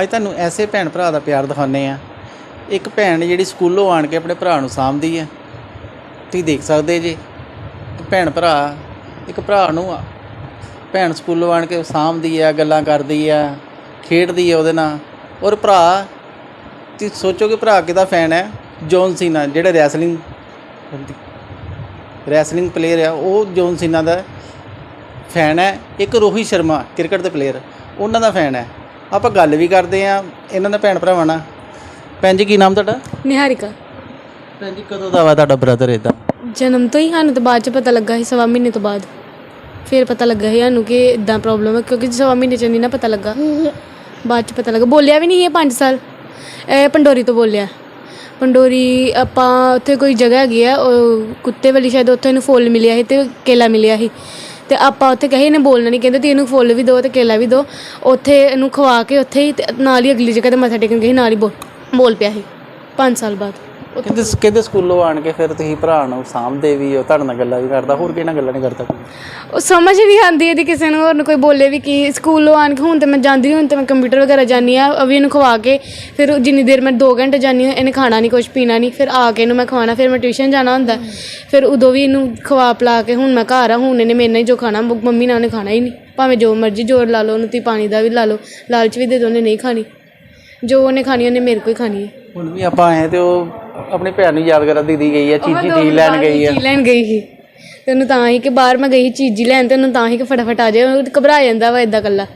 ਅੱਜ ਤੁਹਾਨੂੰ ਐਸੇ ਭੈਣ ਭਰਾ ਦਾ ਪਿਆਰ ਦਿਖਾਉਂਦੇ ਆ ਇੱਕ ਭੈਣ ਜਿਹੜੀ ਸਕੂਲੋਂ ਆਣ ਕੇ ਆਪਣੇ ਭਰਾ ਨੂੰ ਸਾਂਭਦੀ ਹੈ। ਤੁਸੀਂ ਦੇਖ ਸਕਦੇ ਜੀ ਇੱਕ ਭੈਣ ਭਰਾ ਇੱਕ ਭਰਾ ਨੂੰ ਆ- ਭੈਣ ਸਕੂਲੋਂ ਆਣ ਕੇ ਸਾਂਭਦੀ ਆ ਗੱਲਾਂ ਕਰਦੀ ਆ ਖੇਡਦੀ ਆ ਉਹਦੇ ਨਾਲ। ਔਰ ਭਰਾ ਤੁਸੀਂ ਸੋਚੋ ਕਿ ਭਰਾ ਕਿਹਦਾ ਫੈਨ ਹੈ? ਜੌਨ ਸੀਨਾ ਜਿਹੜਾ ਰੈਸਲਿੰਗ ਰੈਸਲਿੰਗ ਪਲੇਅਰ ਆ ਉਹ ਜੌਨ ਸੀਨਾ ਦਾ ਫੈਨ ਹੈ। ਇੱਕ ਰੋਹਿਤ ਸ਼ਰਮਾ ਕ੍ਰਿਕਟ ਦੇ ਪਲੇਅਰ ਉਹਨਾਂ ਦਾ ਫੈਨ ਹੈ। ਆਪਾਂ ਗੱਲ ਵੀ ਕਰਦੇ ਆ ਇਹਨਾਂ ਦਾ ਭੈਣ ਭਰਾਵਾਂ ਨਾਲ। ਭੈਣ ਜੀ ਕੀ ਨਾਮ ਤੁਹਾਡਾ? ਨਿਹਾਰਿਕਾ। ਭੈਣ ਜੀ ਕਦੋਂ ਦਾ ਵਾ ਤੁਹਾਡਾ ਬ੍ਰਦਰ ਇਦਾਂ ਜਨਮ ਤੋਂ ਹੀ ਸਾਨੂੰ ਤਾਂ ਬਾਅਦ ਚ ਪਤਾ ਲੱਗਾ ਸੀ ਸਵਾ ਮਹੀਨੇ ਤੋਂ ਬਾਅਦ। ਫਿਰ ਪਤਾ ਲੱਗਾ ਸੀ ਸਾਨੂੰ ਕਿ ਇਦਾਂ ਪ੍ਰੋਬਲਮ ਹੈ ਕਿਉਂਕਿ ਸਵਾ ਮਹੀਨੇ ਚ ਨਹੀਂ ਨਾ ਪਤਾ ਲੱਗਾ। ਬਾਅਦ ਚ ਪਤਾ ਲੱਗਾ। ਬੋਲਿਆ ਵੀ ਨਹੀਂ ਇਹ 5 ਸਾਲ। ਇਹ ਪੰਡੋਰੀ ਤੋਂ ਬੋਲਿਆ। ਪੰਡੋਰੀ ਆਪਾਂ ਉੱਥੇ ਕੋਈ ਜਗ੍ਹਾ ਹੈਗੀ ਆ ਉਹ ਕੁੱਤੇ ਵਾਲੀ ਸ਼ਾਇਦ ਉੱਥੇ ਇਹਨੂੰ ਫੁੱਲ ਮਿਲਿਆ ਸੀ ਤੇ ਕੇਲਾ ਮਿਲਿਆ ਸੀ। ਤੇ ਆਪਾਂ ਉੱਥੇ ਕਹੇ ਇਹਨੇ ਬੋਲਣਾ ਨਹੀਂ ਕਹਿੰਦੇ ਤੇ ਇਹਨੂੰ ਫੁੱਲ ਵੀ ਦਿਓ ਤੇ ਕੇਲਾ ਵੀ ਦਿਓ ਉੱਥੇ ਇਹਨੂੰ ਖਵਾ ਕੇ ਉੱਥੇ ਹੀ ਤੇ ਨਾਲ ਹੀ ਅਗਲੀ ਜਗ੍ਹਾ ਤੇ ਮੱਥਾ ਟੇਕਣ ਗਏ ਸੀ, ਨਾਲ ਹੀ ਬੋਲ ਬੋਲ ਪਿਆ ਸੀ 5 ਸਾਲ ਬਾਅਦ। ਕਹਿੰਦੇ ਕਹਿੰਦੇ ਸਕੂਲੋਂ ਆਣ ਕੇ ਫਿਰ ਤੁਸੀਂ ਭਰਾ ਨੂੰ ਸਾਂਭਦੇ ਵੀ ਹੋ ਤੁਹਾਡੇ ਨਾਲ ਗੱਲਾਂ ਵੀ ਕਰਦਾ ਹੋਰ ਕਿਹਨਾਂ ਗੱਲਾਂ ਨਹੀਂ ਕਰਦਾ ਉਹ ਸਮਝ ਨਹੀਂ ਆਉਂਦੀ ਇਹਦੀ ਕਿਸੇ ਨੂੰ ਹੋਰ ਨੂੰ ਕੋਈ ਬੋਲੇ ਵੀ ਕੀ ਸਕੂਲੋਂ ਆਣ ਕੇ ਹੁਣ ਤੇ ਮੈਂ ਜਾਂਦੀ ਹੁਣ ਤੇ ਮੈਂ ਕੰਪਿਊਟਰ ਵਗੈਰਾ ਜਾਨੀ ਆ ਅਭੀ ਇਹਨੂੰ ਖਵਾ ਕੇ ਫਿਰ ਜਿੰਨੀ ਦੇਰ ਮੈਂ 2 ਘੰਟੇ ਜਾਨੀ ਆ ਇਹਨੇ ਖਾਣਾ ਨਹੀਂ ਕੁਝ ਪੀਣਾ ਨਹੀਂ ਫਿਰ ਆ ਕੇ ਇਹਨੂੰ ਮੈਂ ਖਵਾਣਾ ਫਿਰ ਮੈਂ ਟਿਊਸ਼ਨ ਜਾਣਾ ਹੁੰਦਾ। ਫਿਰ ਉਦੋਂ ਵੀ ਇਹਨੂੰ ਖਵਾ ਪਲਾ ਕੇ ਹੁਣ ਮੈਂ ਘਰ ਆ ਹੁਣ ਇਹਨੇ ਮੇਰੇ ਨਾਲ ਹੀ ਜੋ ਖਾਣਾ ਮ- ਮੰਮੀ ਨਾਲ ਉਹਨੇ ਖਾਣਾ ਹੀ ਨਹੀਂ। ਭਾਵੇਂ ਜੋ ਮਰਜ਼ੀ ਜ਼ੋਰ ਲਾ ਲਓ ਉਹਨੂੰ ਤੀ ਪਾਣੀ ਦਾ ਵੀ ਲਾ ਲਓ ਲਾਲਚ ਵੀ ਦੇ ਦੋ ਉਹਨੇ ਨਹੀਂ ਖਾਣੀ। ਜੋ ਉਹਨੇ ਖਾਣੀ ਉਹਨੇ ਮੇਰੇ ਕੋਲ ਹੀ ਖਾਣੀ ਹੈ। ਹੁਣ ਵੀ ਆਪਾਂ ਆਏ ਤੇ ਉਹ ਆਪਣੀ ਭੈਣ ਨੂੰ ਯਾਦ ਕਰਾ ਦੀਦੀ ਗਈ ਆ ਚੀਜੀ ਢੀ ਲੈਣ ਗਈ ਆ। ਚੀਜ਼ ਲੈਣ ਗਈ ਸੀ। ਤੇ ਉਹਨੂੰ ਤਾਂ ਹੀ ਕਿ ਬਾਹਰ ਮੈਂ ਗਈ ਚੀਜ਼ੀ ਲੈਣ ਤੇ ਉਹਨੂੰ ਤਾਂ ਹੀ ਕਿ ਫਟਾਫਟ ਆ ਜਾਏ ਉਹ ਘਬਰਾ ਜਾਂਦਾ ਵਾ ਇਦਾਂ ਕੱਲਾ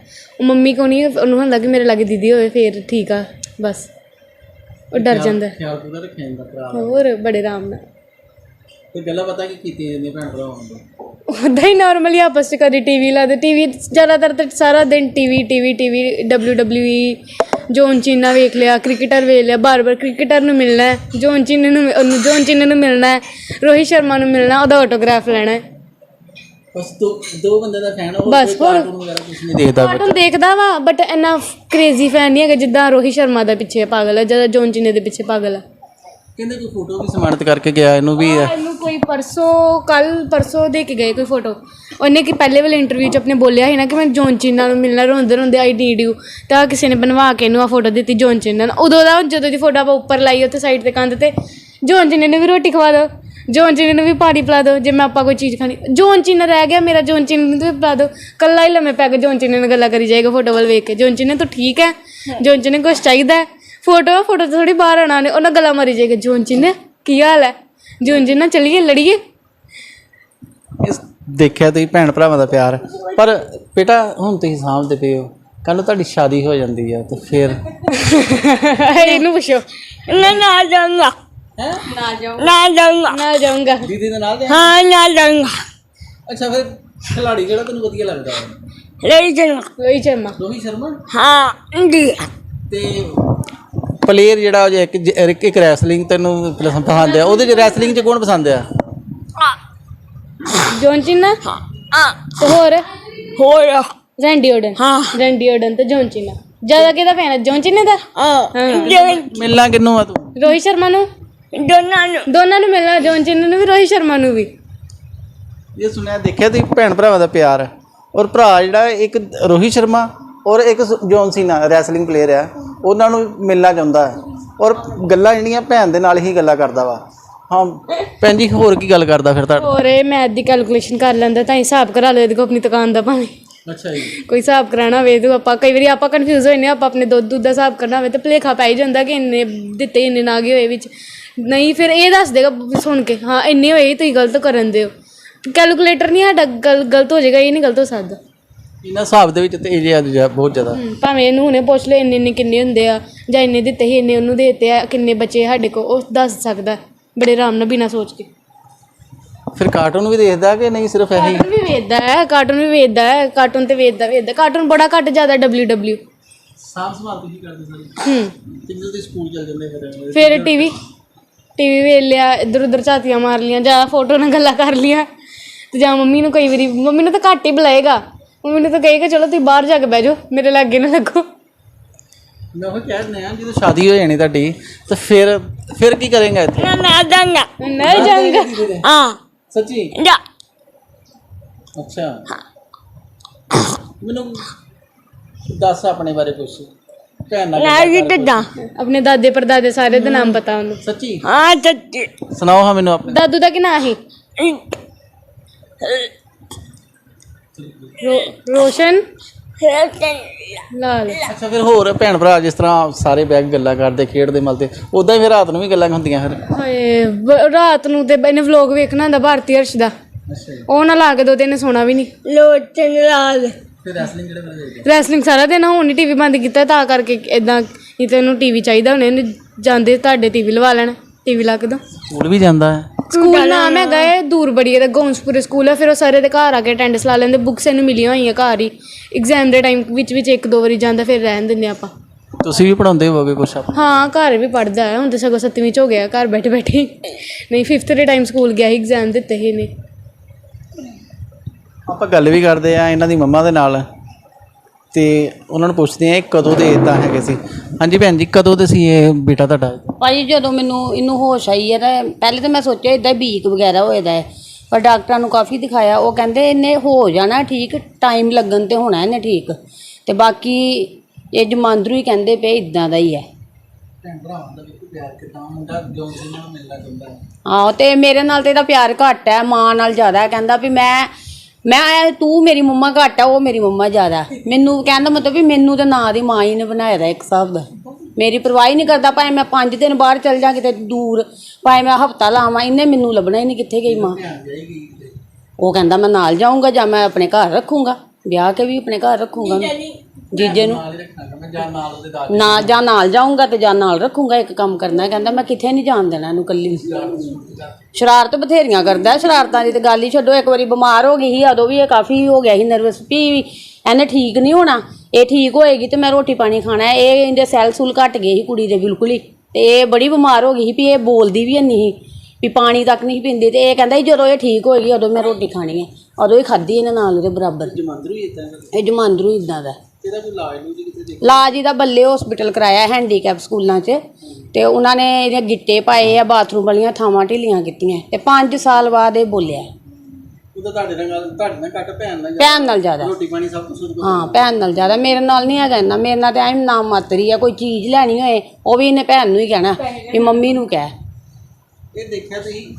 ਉਹ ਮੰਮੀ ਕੋ ਨਹੀਂ ਉਹਨੂੰ ਹੁੰਦਾ ਕਿ ਮੇਰੇ ਲਾਗੇ ਦੀਦੀ ਹੋਵੇ ਫੇਰ ਠੀਕ ਆ ਬਸ। ਉਹ ਡਰ ਜਾਂਦਾ। ਖਿਆਲ ਪੂਰਾ ਰੱਖਿਆ ਜਾਂਦਾ ਭਰਾ ਹੋਰ ਬੜੇ ਆਰਾਮ ਨਾਲ। ਤੇ ਗੱਲਾਂ ਪਤਾ ਕੀ ਕੀਤੀਆਂ ਜਾਂਦੀਆਂ ਭੈਣ ਭਰਾਵਾਂ ਨੂੰ? ਉਦਾਂ ਹੀ ਨਾਰਮਲੀ ਆਪਸ ਚ ਕਦੀ ਟੀਵੀ ਲਾ ਦੇ। ਟੀਵੀ ਜ਼ਿਆਦਾਤਰ ਤਾਂ ਸਾਰਾ ਦਿਨ TV TV TV W W E John Cena ਵੇਖ ਲਿਆ ਕ੍ਰਿਕਟਰ ਵੇਖ ਲਿਆ ਬਾਰ-ਬਾਰ ਕ੍ਰਿਕਟਰ ਨੂੰ ਮਿਲਣਾ ਹੈ ਜੋਨ ਚੀਨੇ ਨੂੰ ਉਹਨੂੰ ਜੋਨ ਚੀਨੇ ਨੂੰ ਮਿਲਣਾ ਹੈ ਰੋਹਿਤ ਸ਼ਰਮਾ ਨੂੰ ਮਿਲਣਾ ਉਹਦਾ ਆਟੋਗ੍ਰਾਫ ਲੈਣਾ ਹੈ। ਬਸ ਦੋ ਦੋ ਬੰਦੇ ਦਾ ਫੈਨ ਹੋ ਬਸ ਹੋਰ ਕਾਰਟੂਨ ਵਗੈਰਾ ਕੁਝ ਨਹੀਂ ਦੇਖਦਾ ਕਾਰਟੂਨ ਦੇਖਦਾ ਵਾ ਬਟ ਇੰਨਾ ਕ੍ਰੇਜ਼ੀ ਫੈਨ ਨਹੀਂ ਹੈਗਾ ਜਿੱਦਾਂ ਰੋਹਿਤ ਸ਼ਰਮਾ ਦਾ ਪਿੱਛੇ ਪਾਗਲ ਹੈ ਜ਼ਿਆਦਾ ਜੋਨ ਚੀਨੇ ਦੇ ਪਿੱਛੇ ਪਾਗਲ ਹੈ। ਕਹਿੰਦੇ ਕੋਈ ਫੋਟੋ ਵੀ ਸਮਾਨਿਤ ਕਰਕੇ ਗਿਆ ਇਹਨੂੰ ਵੀ ਇਹਨੂੰ ਕੋਈ ਪਰਸੋਂ ਕੱਲ ਪਰਸੋਂ ਦੇ ਕੇ ਗਏ ਕੋਈ ਫੋਟੋ ਉਹਨੇ ਕਿ ਪਹਿਲੇ ਵਾਲੇ ਇੰਟਰਵਿਊ 'ਚ ਆਪਣੇ ਬੋਲਿਆ ਸੀ ਨਾ ਕਿ ਮੈਂ ਜੋਨ ਚੀਨਾ ਨੂੰ ਮਿਲਣਾ ਰੋਂਦੇ ਰੋਂਦੇ ਆਈ ਨੀਡ ਯੂ ਤਾਂ ਕਿਸੇ ਨੇ ਬਣਵਾ ਕੇ ਇਹਨੂੰ ਆ ਫੋਟੋ ਦਿੱਤੀ ਜੋਨ ਚੀਨਾ ਨੂੰ ਉਦੋਂ ਦਾ ਜਦੋਂ ਦੀ ਫੋਟੋ ਆਪਾਂ ਉੱਪਰ ਲਾਈ ਉੱਥੇ ਸਾਈਡ ਤੇ ਕੰਧ ਤੇ ਜੋਨ ਚੀਨੇ ਨੂੰ ਵੀ ਰੋਟੀ ਖਵਾ ਦਿਓ ਜੋਨ ਚੀਨੇ ਨੂੰ ਵੀ ਪਾਣੀ ਪਿਲਾ ਦਿਓ ਜੇ ਮੈਂ ਆਪਾਂ ਕੋਈ ਚੀਜ਼ ਖਾਣੀ। ਜੋਨ ਚੀਨਾ ਰਹਿ ਗਿਆ ਮੇਰਾ ਜੋਨ ਚੀਨੇ ਨੂੰ ਵੀ ਪਿਲਾ ਦਿਓ ਕੱਲਾ ਹੀ ਲੰਮੇ ਪੈ ਕੇ ਜੋਨ ਚੀਨੇ ਨਾਲ ਗੱਲਾਂ ਕਰੀ ਜਾਏਗਾ ਫੋਟੋ ਵੱਲ ਵੇਖ ਕੇ। ਜੋਨ ਚੀਨੇ ਤੂੰ ਠੀਕ ਹੈ। ਜੋਨ ਚੀਨੇ ਕੁਛ ਚਾਹੀਦਾ ਹੈ? ਫੋਟੋ ਫੋਟੋ ਤੋਂ ਥੋੜੀ ਬਾਹਰ ਆਣਾ ਨੇ ਉਹਨਾਂ ਗੱਲਾਂ ਮਾਰੀ ਜਾਏਗਾ ਜੋਨ ਚੀਨੇ ਕੀ ਹਾਲ ਹੈ? ਜੋਨ ਚੀਨਾ ਚੱਲੀਏ ਲੜੀਏ। ਇਸ ਦੇਖਿਆ ਤੁਸੀਂ ਭੈਣ ਭਰਾਵਾਂ ਦਾ ਪਿਆਰ? ਪਰ ਬੇਟਾ ਹੁਣ ਤੁਸੀਂ ਸਾਂਭਦੇ ਪਏ ਹੋ। ਕੱਲ ਨੂੰ ਤੁਹਾਡੀ ਸ਼ਾਦੀ ਹੋ ਜਾਂਦੀ ਹੈ ਤੇ ਫਿਰ? ਇਹਨੂੰ ਪੁੱਛੋ। ਮੈਂ ਨਾਲ ਜਾਊਂਗਾ। ਹੈ? ਨਾ ਜਾਓ ਨਾਲ ਜਾਊਂਗਾ। ਨਾ ਜਾਊਂਗਾ। ਦੀਦੀ ਦੇ ਨਾਲ ਜਾਣਾ? ਹਾਂ ਨਾਲ ਜਾਊਂਗਾ। ਅੱਛਾ ਫਿਰ ਖਿਲਾੜੀ ਕਿਹੜਾ ਤੈਨੂੰ ਵਧੀਆ ਲੱਗਦਾ? ਹੈ ਲੈ ਜਾਊਂਗਾ ਲੋਈ ਚਰਮਾ ਰੋਹਿਤ ਸ਼ਰਮਾ? ਹਾਂ ਜੀ ਤੇ ਪਲੇਅਰ ਜਿਹੜਾ ਉਹ ਇੱਕ ਇੱਕ- ਇੱਕ ਰੈਸਲਿੰਗ ਤੈਨੂੰ ਪਸੰਦ ਆ ਉਹਦੇ ਚ ਰੈਸਲਿੰਗ ਚ ਕੌਣ ਪਸੰਦ ਆ? ਜੌਨ ਚੀਨਾ ਹਾਂ। ਤੇ ਹੋਰ? ਹੋਰ ਰੈਂਡੀ ਓਡਨ। ਹਾਂ। ਰੈਂਡੀ ਓਡਨ ਤੇ ਜੌਨ ਚੀਨਾ ਜ਼ਿਆਦਾ ਕਿਹਦਾ ਫੈਨ ਹੈ ਜੌਨ ਚੀਨੇ ਦਾ ਹਾਂ। ਮਿਲਣਾ ਕਿੰਨੂੰ ਆ ਤੂੰ? ਰੋਹਿਤ ਸ਼ਰਮਾ ਨੂੰ? ਦੋਨਾਂ ਨੂੰ। ਦੋਨਾਂ ਨੂੰ ਮਿਲਣਾ ਜੌਨ ਚੀਨੇ ਨੂੰ ਵੀ ਰੋਹਿਤ ਸ਼ਰਮਾ ਨੂੰ ਵੀ। ਇਹ ਸੁਣਿਆ ਦੇਖਿਆ ਤੁਸੀਂ ਭੈਣ ਭਰਾਵਾਂ ਦਾ ਪਿਆਰ? ਔਰ ਭਰਾ ਜਿਹੜਾ ਇੱਕ ਰੋਹਿਤ ਸ਼ਰਮਾ ਔਰ ਇੱਕ ਜੌਨ ਸੀਨਾ ਰੈਸਲਿੰਗ ਪਲੇਅਰ ਆ ਉਹਨਾਂ ਨੂੰ ਮਿਲਣਾ ਚਾਹੁੰਦਾ ਹੈ। ਔਰ ਗੱਲਾਂ ਜਿਹੜੀਆਂ ਭੈਣ ਦੇ ਨਾਲ ਹੀ ਗੱਲਾਂ ਕਰਦਾ ਵਾ। ਹਾਂ। ਭੈਣ ਜੀ ਹੋਰ ਕੀ ਗੱਲ ਕਰਦਾ ਫਿਰ ਤੁਹਾਡਾ? ਹੋਰ ਇਹ ਮੈਥ ਦੀ ਕੈਲਕੂਲੇਸ਼ਨ ਕਰ ਲੈਂਦਾ ਤਾਂ ਹਿਸਾਬ ਕਰਾ ਲਓ ਇਹਦੇ ਕੋਲ ਆਪਣੀ ਦੁਕਾਨ ਦਾ ਭਾਵੇਂ। ਅੱਛਾ ਜੀ। ਕੋਈ ਹਿਸਾਬ ਕਰਾਣਾ ਹੋਵੇ ਤੇ ਆਪਾਂ ਕਈ ਵਾਰੀ ਆਪਾਂ ਕਨਫਿਊਜ਼ ਹੋ ਜਾਂਦੇ ਹਾਂ ਆਪਾਂ ਆਪਣੇ ਦੁੱਧ ਦੁੱਧ ਦਾ ਹਿਸਾਬ ਕਰਨਾ ਹੋਵੇ ਤੇ ਭੁਲੇਖਾ ਪੈ ਹੀ ਜਾਂਦਾ ਕਿ ਇੰਨੇ ਦਿੱਤੇ ਇੰਨੇ ਨਾ ਗਏ ਹੋਏ ਵਿੱਚ। ਨਹੀਂ ਫਿਰ ਇਹ ਦੱਸ ਦੇਗਾ ਸੁਣ ਕੇ ਹਾਂ ਇੰਨੇ ਹੋਏ ਤੁਸੀਂ ਗਲਤ ਕਰਨ ਦਿਓ। ਕੈਲਕੂਲੇਟਰ ਨਹੀਂ ਸਾਡਾ ਗਲ- ਗਲਤ ਹੋ ਜਾਏਗਾ ਇਹ ਨਹੀਂ ਗਲਤ ਹੋ ਸਕਦਾ। ਇਹਨਾਂ ਹਿਸਾਬ ਦੇ ਵਿੱਚ ਤੇ ਜਿਹਾ ਬਹੁਤ ਜ਼ਿਆਦਾ। ਹਮ, ਭਾਵੇਂ ਇਹਨੂੰ ਹੁਣੇ ਪੁੱਛ ਲਓ ਇੰਨੇ ਇੰਨੇ ਕਿੰਨੇ ਹੁੰਦੇ ਆ ਜਾਂ ਇੰਨੇ ਦਿੱਤੇ ਸੀ ਇੰਨੇ ਉਹਨੂੰ ਦਿੱਤੇ ਆ ਕਿੰਨੇ ਬੱਚੇ ਸਾਡੇ ਕੋਲ ਉਹ ਦੱਸ ਸਕਦਾ ਬੜੇ ਆਰਾਮ ਨਾਲ ਬਿਨਾ ਸੋਚ ਕੇ। ਫਿਰ ਕਾਰਟੂਨ ਵੀ ਦੇਖਦਾ ਕਿ ਨਹੀਂ ਸਿਰਫ ਇਹੀ? ਕਾਰਟੂਨ ਵੀ ਵੇਚਦਾ ਹੈ ਕਾਰਟੂਨ ਵੀ ਵੇਚਦਾ ਹੈ ਕਾਰਟੂਨ ਤੇ ਵੇਚਦਾ ਵੇਚਦਾ ਕਾਰਟੂਨ ਬੜਾ ਘੱਟ ਜ਼ਿਆਦਾ ਡਬਲਯੂ ਸਾਫ਼ ਸਵਾਲ ਤੁਸੀਂ ਕਰਦੇ ਸਾਰੇ ਹੂੰ ਕਿੰਨੇ ਦੇ ਸਕੂਲ ਚੱਲ ਜਾਂਦੇ ਫਿਰ? ਫਿਰ ਟੀਵੀ ਟੀਵੀ ਵੇਖ ਲਿਆ ਇੱਧਰ ਉੱਧਰ ਝਾਤੀਆਂ ਮਾਰ ਲੀਆਂ ਜਾਂ ਫੋਟੋ ਨਾਲ ਗੱਲਾਂ ਕਰ ਲੀਆਂ ਤੇ ਜਾਂ ਮੰਮੀ ਨੂੰ ਕਈ ਵਾਰੀ ਮੰਮੀ ਨੂੰ ਤਾਂ ਘੱਟ ਹੀ ਬੁਲਾਏਗਾ। ਮੰਮੀ ਨੂੰ ਤਾਂ ਕਹੇਗਾ ਚਲੋ ਤੁਸੀਂ ਬਾਹਰ ਜਾ ਕੇ ਬਹਿ ਜਾਓ ਮੇਰੇ ਲਾਗੇ ਨਾ ਲੱਗੋ। ਮੈਂ ਉਹ ਕਹਿ ਰਿਹਾ ਜਦੋਂ ਸ਼ਾਦੀ ਹੋ ਜਾਣੀ ਤੁਹਾਡੀ ਤਾਂ ਫਿਰ ਫਿਰ ਕੀ ਕਰੇਗਾ ਇੱਥੇ? ਮੈਂ ਨਾਲ ਜਾਊਂਗਾ ਨਹੀਂ ਜਾਊਂਗਾ ਹਾਂ। ਸੱਚੀ? ਜਾ। ਅੱਛਾ। ਮੈਨੂੰ ਦੱਸ ਆਪਣੇ ਬਾਰੇ ਕੁਝ ਭੈਣ ਨਾਲ ਨਾ ਜੀ ਕਿੱਦਾਂ ਆਪਣੇ ਦਾਦੇ ਪਰਦਾਦੇ ਸਾਰੇ ਦਾ ਨਾਮ ਪਤਾ ਉਹਨੂੰ। ਸੱਚੀ? ਹਾਂ ਸੱਚੀ। ਸੁਣਾਓ ਹਾਂ ਮੈਨੂੰ ਆਪਣੇ ਦਾਦੂ ਦਾ ਕੀ ਨਾਂ ਸੀ? ਰੋਸ਼ਨ? ਲਾਲ। ਅੱਛਾ ਫਿਰ ਹੋਰ ਭੈਣ ਭਰਾ ਜਿਸ ਤਰ੍ਹਾਂ ਸਾਰੇ ਬੈਗ ਗੱਲਾਂ ਕਰਦੇ ਖੇਡਦੇ ਮਲਦੇ ਉਦਾਂ ਹੀ ਫਿਰ ਰਾਤ ਨੂੰ ਵੀ ਗੱਲਾਂ ਹੁੰਦੀਆਂ ਫਿਰ? ਹਾਏ ਵ- ਰਾਤ ਨੂੰ ਤੇ ਇਹਨੇ ਵਲੌਗ ਵੇਖਣਾ ਹੁੰਦਾ ਭਾਰਤੀ ਹਰਸ਼ ਦਾ। ਅੱਛਾ ਉਹ ਨਾ ਲਾ ਕੇ ਦੋ ਦਿਨ ਸੋਣਾ ਵੀ ਨਹੀਂ। ਲੋਚਨ ਲਾਲ। ਫਿਰ ਰੈਸਲਿੰਗ ਕਿਹੜੇ ਵੇਲੇ ਦੇਖਦੇ ਰੈਸਲਿੰਗ ਸਾਰਾ ਦਿਨ ਹੁਣ ਹੀ ਟੀਵੀ ਬੰਦ ਕੀਤਾ ਤਾਂ ਕਰਕੇ ਇਦਾਂ ਨਹੀਂ ਤੇ ਟੀਵੀ ਚਾਹੀਦਾ ਹੁਣੇ ਇਹਨੇ ਜਾਂਦੇ ਤੁਹਾਡੇ ਟੀਵੀ ਲਵਾ ਲੈਣ ਟੀਵੀ ਲਾ ਕੇ ਦੋ। ਸਕੂਲ ਵੀ ਜਾਂਦਾ ਹੈ। ਸਕੂਲ ਨਾਮ ਹੈਗਾ ਹੈ ਦੂਰ ਬੜੀ ਇਹਦਾ ਗੌਂਸਪੁਰੇ ਸਕੂਲ ਹੈ ਫਿਰ ਉਹ ਸਾਰੇ ਦੇ ਘਰ ਆ ਕੇ ਅਟੈਂਡੈਂਸ ਲਾ ਲੈਂਦੇ ਬੁੱਕਸ ਇਹਨੂੰ ਮਿਲੀਆਂ ਹੋਈਆਂ ਘਰ ਹੀ। ਐਗਜ਼ਾਮ ਦੇ ਟਾਈਮ ਵਿੱਚ ਵਿੱਚ ਇੱਕ ਦੋ ਵਾਰੀ ਜਾਂਦਾ ਫਿਰ ਰਹਿਣ ਦਿੰਦੇ ਆਪਾਂ। ਤੁਸੀਂ ਵੀ ਪੜਾਉਂਦੇ ਹੋਵੋਗੇ ਕੁਛ ਆਪ? ਹਾਂ ਘਰ ਵੀ ਪੜਦਾ ਹੈ ਹੁਣ ਤਾਂ ਸਗੋਂ ਸੱਤਵੀਂ ਚ ਹੋ ਗਿਆ ਘਰ ਬੈਠੇ ਬੈਠੇ ਨਹੀਂ 5th ਦੇ ਟਾਈਮ ਸਕੂਲ ਗਿਆ ਸੀ ਐਗਜ਼ਾਮ ਦਿੱਤੇ ਸੀ ਨੇ ਆਪਾਂ ਗੱਲ ਵੀ ਕਰਦੇ ਆ ਇਹਨਾਂ ਦੀ ਮੰਮਾ ਦੇ ਨਾਲ। ਤੇ ਉਹਨਾਂ ਨੂੰ ਪੁੱਛਦੇ ਆ ਇਹ ਕਦੋਂ ਦੇ ਇਦਾਂ ਹੈਗੇ ਸੀ। ਹਾਂਜੀ ਭੈਣ ਜੀ ਕਦੋਂ ਦੇ ਸੀ ਇਹ ਬੇਟਾ ਤੁਹਾਡਾ? ਭਾਈ ਜਦੋਂ ਮੈਨੂੰ ਇਹਨੂੰ ਹੋਸ਼ ਆਈ ਹੈ ਤਾਂ ਪਹਿਲੇ ਤਾਂ ਮੈਂ ਸੋਚਿਆ ਇਦਾਂ ਵੀਕ ਵਗੈਰਾ ਹੋਏਦਾ ਹੈ ਪਰ ਡਾਕਟਰਾਂ ਨੂੰ ਕਾਫੀ ਦਿਖਾਇਆ। ਉਹ ਕਹਿੰਦੇ ਇਹਨੇ ਹੋ ਜਾਣਾ ਠੀਕ ਟਾਈਮ ਲੱਗਣ ਤੇ ਹੋਣਾ ਇਹਨੇ ਠੀਕ। ਤੇ ਬਾਕੀ ਇਹ ਜਮਾਂਦਰੂ ਹੀ ਕਹਿੰਦੇ ਪਏ ਇਦਾਂ ਦਾ ਹੀ ਹੈ। ਭੈਣ ਭਰਾਵਾਂ ਦਾ ਵੀ ਪਿਆਰ ਕਿਦਾਂ ਮੁੰਡਾ ਜੋ ਸੀ ਨਾਲ ਮਿਲਣਾ ਚਾਹੁੰਦਾ ਹਾਂ ਤੇ ਮੇਰੇ ਨਾਲ ਤੇ ਇਹਦਾ ਪਿਆਰ ਘੱਟ ਹੈ ਮਾਂ ਨਾਲ ਜ਼ਿਆਦਾ ਹੈ। ਕਹਿੰਦਾ ਵੀ ਮੈਂ ਮੈਂ ਤੂੰ ਮੇਰੀ ਮੰਮਾ ਘੱਟ ਆ, ਉਹ ਮੇਰੀ ਮੰਮਾ ਜ਼ਿਆਦਾ ਹੈ। ਮੈਨੂੰ ਕਹਿੰਦਾ ਮਤਲਬ ਵੀ ਮੈਨੂੰ ਤਾਂ ਨਾਂ ਦੀ ਮਾਂ ਹੀ ਨੇ ਬਣਾਇਆ ਦਾ ਇੱਕ ਹਿਸਾਬ ਦਾ। ਮੇਰੀ ਪਰਵਾਹੀ ਨਹੀਂ ਕਰਦਾ, ਭਾਵੇਂ ਮੈਂ 5 ਦਿਨ ਬਾਹਰ ਚਲ ਜਾ ਕਿਤੇ ਦੂਰ, ਭਾਵੇਂ ਮੈਂ ਹਫਤਾ ਲਾਵਾਂ ਇਹਨੇ ਮੈਨੂੰ ਲੱਭਣਾ ਹੀ ਨਹੀਂ ਕਿੱਥੇ ਗਈ ਮਾਂ। ਉਹ ਕਹਿੰਦਾ ਮੈਂ ਨਾਲ ਜਾਊਂਗਾ ਜਾਂ ਮੈਂ ਆਪਣੇ ਘਰ ਰੱਖੂੰਗਾ, ਵਿਆਹ ਕੇ ਵੀ ਆਪਣੇ ਘਰ ਰੱਖੂੰਗਾ। ਜੀਜੇ ਨੂੰ। ਨਾਲ ਹੀ ਰੱਖਣਾ ਮੈਂ ਜਾਂ ਨਾਲ ਉਹਦੇ ਦਾ ਨਾ ਜਾਂ ਨਾਲ ਜਾਊਂਗਾ ਤੇ ਜਾਂ ਨਾਲ ਰੱਖੂੰਗਾ ਇੱਕ ਕੰਮ ਕਰਨਾ। ਕਹਿੰਦਾ ਮੈਂ ਕਿੱਥੇ ਨਹੀਂ ਜਾਣ ਦੇਣਾ ਇਹਨੂੰ ਕੱਲੀ ਸ਼ਰਾਰਤ ਬਥੇਰੀਆਂ ਕਰਦਾ ਹੈ, ਸ਼ਰਾਰਤਾਂ ਦੀ ਤੇ ਗੱਲ ਹੀ ਛੱਡੋ ਇੱਕ ਵਾਰੀ ਬਿਮਾਰ ਹੋ ਗਈ ਸੀ ਉਦੋਂ ਵੀ ਇਹ ਕਾਫੀ ਹੋ ਗਿਆ ਸੀ ਨਰਵਸ ਵੀ ਇਹਨੇ ਠੀਕ ਨਹੀਂ ਹੋਣਾ। ਇਹ ਠੀਕ ਹੋਏਗੀ ਤੇ ਮੈਂ ਰੋਟੀ ਪਾਣੀ ਖਾਣਾ ਹੈ। ਇਹ ਇਹਦੇ ਸੈੱਲ ਸੂਲ ਘਟ ਗਏ ਸੀ ਕੁੜੀ ਦੇ ਬਿਲਕੁਲ ਹੀ। ਤੇ ਇਹ ਬੜੀ ਬਿਮਾਰ ਹੋ ਗਈ ਸੀ ਵੀ ਇਹ ਬੋਲਦੀ ਵੀ ਨਹੀਂ ਸੀ ਵੀ ਪਾਣੀ ਤੱਕ ਨਹੀਂ ਸੀ ਪੀਂਦੀ। ਤੇ ਇਹ ਕਹਿੰਦਾ ਸੀ ਜਦੋਂ ਇਹ ਠੀਕ ਹੋਏਗੀ ਉਦੋਂ ਮੈਂ ਰੋਟੀ ਖਾਣੀ ਹੈ। ਉਦੋਂ ਹੀ ਖਾਧੀ ਇਹਨੇ ਨਾਲ ਉਹਦੇ ਬਰਾਬਰ। ਜਮਾਂਦਰੂ ਹੀ ਇਦਾਂ ਇਹ ਜਮਾਂਦਰੂ ਇਦਾਂ ਦਾ। ਇਹਦਾ ਕੋਈ ਇਲਾਜ ਨੂੰ ਜੀ ਕਿਤੇ ਦੇਖ ਇਲਾਜ ਇਹਦਾ ਬੱਲੇ ਹਸਪੀਟਲ ਕਰਾਇਆ ਹੈਂਡੀਕੈਪ ਸਕੂਲਾਂ 'ਚ। ਤੇ ਉਹਨਾਂ ਨੇ ਇਹਦੇ ਗਿੱਟੇ ਪਾਏ ਆ ਬਾਥਰੂਮ ਵਾਲੀਆਂ ਥਾਵਾਂ ਢਿੱਲੀਆਂ ਕੀਤੀਆਂ। ਤੇ 5 ਸਾਲ ਬਾਅਦ ਇਹ ਬੋਲਿਆ। ਉਹਦਾ ਤੁਹਾਡੇ ਨਾਲ ਗੱਲ- ਤੁਹਾਡੇ ਨਾਲ ਘੱਟ ਭੈਣ ਨਾਲ ਭੈਣ ਨਾਲ ਜ਼ਿਆਦਾ। ਰੋਟੀ ਪਾਣੀ ਸਭ ਕੁਝ ਉਹਦੇ ਕੋਲ ਹਾਂ ਭੈਣ ਨਾਲ ਜ਼ਿਆਦਾ। ਮੇਰੇ ਨਾਲ ਨਹੀਂ ਹੈਗਾ ਇੰਨਾ। ਮੇਰੇ ਨਾਲ ਤੇ ਐਂ ਨਾਮ ਮਾਤਰੀ ਆ ਕੋਈ ਚੀਜ਼ ਲੈਣੀ ਹੋਏ ਉਹ ਵੀ ਇਹਨੇ ਭੈਣ ਨੂੰ ਹੀ ਕਹਿਣਾ ਵੀ ਮੰਮੀ ਨੂੰ ਕਹਿ। ਇਹ ਦੇਖਿਆ ਤੁਸੀਂ?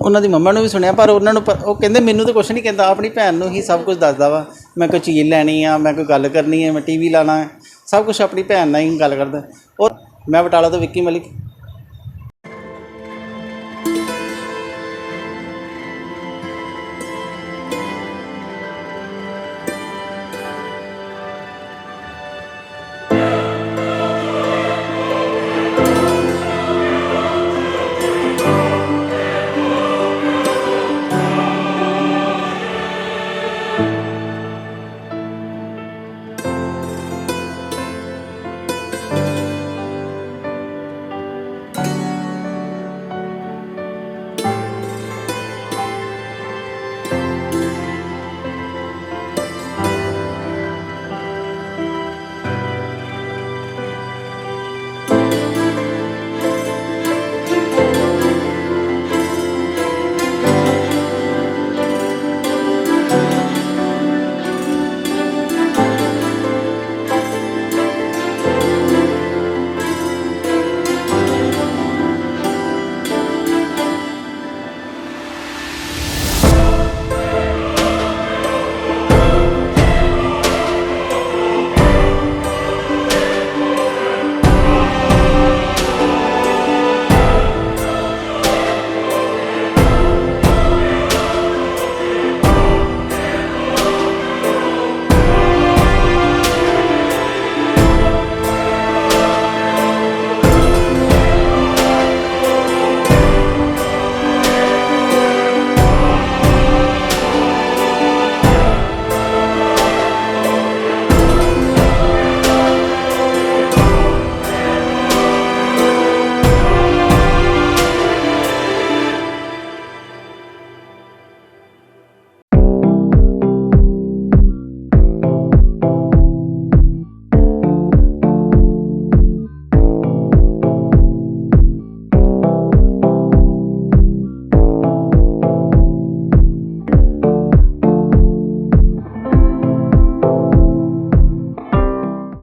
ਉਹਨਾਂ ਦੀ ਮੰਮਾ ਨੂੰ ਵੀ ਸੁਣਿਆ, ਪਰ ਉਹਨਾਂ ਨੂੰ ਪ- ਉਹ ਕਹਿੰਦੇ ਮੈਨੂੰ ਤਾਂ ਕੁਝ ਨਹੀਂ ਕਹਿੰਦਾ ਆਪਣੀ ਭੈਣ ਨੂੰ ਹੀ ਸਭ ਕੁਝ ਦੱਸਦਾ ਵਾ। ਮੈਂ ਕੋਈ ਚੀਜ਼ ਲੈਣੀ ਆ, ਮੈਂ ਕੋਈ ਗੱਲ ਕਰਨੀ ਹੈ ਮੈਂ ਟੀਵੀ ਲਾਣਾ ਹੈ ਸਭ ਕੁਝ ਆਪਣੀ ਭੈਣ ਨਾਲ ਹੀ ਗੱਲ ਕਰਦਾ। ਔਰ ਮੈਂ ਬਟਾਲਾ ਤੋਂ ਵਿੱਕੀ ਮਲਿਕ